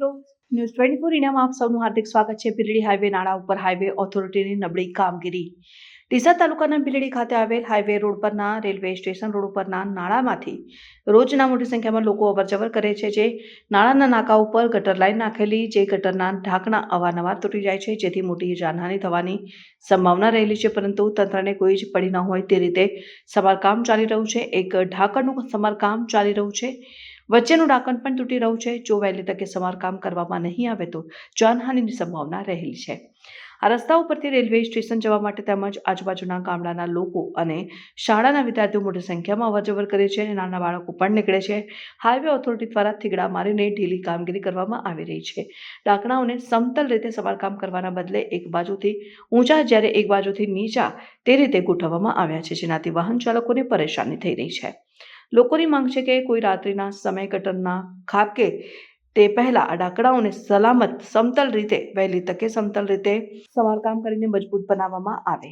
News twenty four ઇન્ડિયામાં આપ સૌનું હાર્દિક સ્વાગત છે. બિલડી હાઈવે નાળા ઉપર હાઈવે ઓથોરિટીની નબળી કામગીરી. ડીસા તાલુકાના બિલડી ખાતે આવેલ હાઈવે રોડ પરના, રેલવે સ્ટેશન રોડ ઉપરના નાળામાંથી રોજના મોટી સંખ્યામાં લોકો અવરજવર કરે છે, જે નાળાના નાકા ઉપર ગટર લાઈન નાખેલી, જે ગટરના ઢાંકણા અવારનવાર તૂટી જાય છે, જેથી મોટી જાનહાની થવાની સંભાવના રહેલી છે, પરંતુ તંત્રને કોઈ જ પડી ન હોય તે રીતે સમારકામ ચાલી રહ્યું છે. એક ઢાંકણનું સમારકામ ચાલી રહ્યું છે. વચ્ચેનું ઢાંકણ પણ તૂટી રહ્યું છે. જો વહેલી તકે સમારકામ કરવામાં નહીં આવે તો જાનહાનિની સંભાવના રહેલી છે. આ રસ્તા ઉપરથી રેલવે સ્ટેશન જવા માટે તેમજ આજુબાજુના ગામડાના લોકો અને શાળાના વિદ્યાર્થીઓ મોટી સંખ્યામાં અવરજવર કરે છે અને નાના બાળકો પણ નીકળે છે. હાઈવે ઓથોરિટી દ્વારા થીગડા મારીને ઢીલી કામગીરી કરવામાં આવી રહી છે. ઢાંકણાઓને સમતલ રીતે સમારકામ કરવાના બદલે એક બાજુથી ઊંચા જ્યારે એક બાજુથી નીચા તે રીતે ગોઠવવામાં આવ્યા છે, જેનાથી વાહન ચાલકોને પરેશાની થઈ રહી છે. લોકોની માંગ છે કે કોઈ રાત્રિના સમય કટરના ખાકે તે પહેલા આ ડાકડાઓને સલામત, સમતલ રીતે, વહેલી તકે સમતલ રીતે સમારકામ કરીને મજબૂત બનાવવામાં આવે.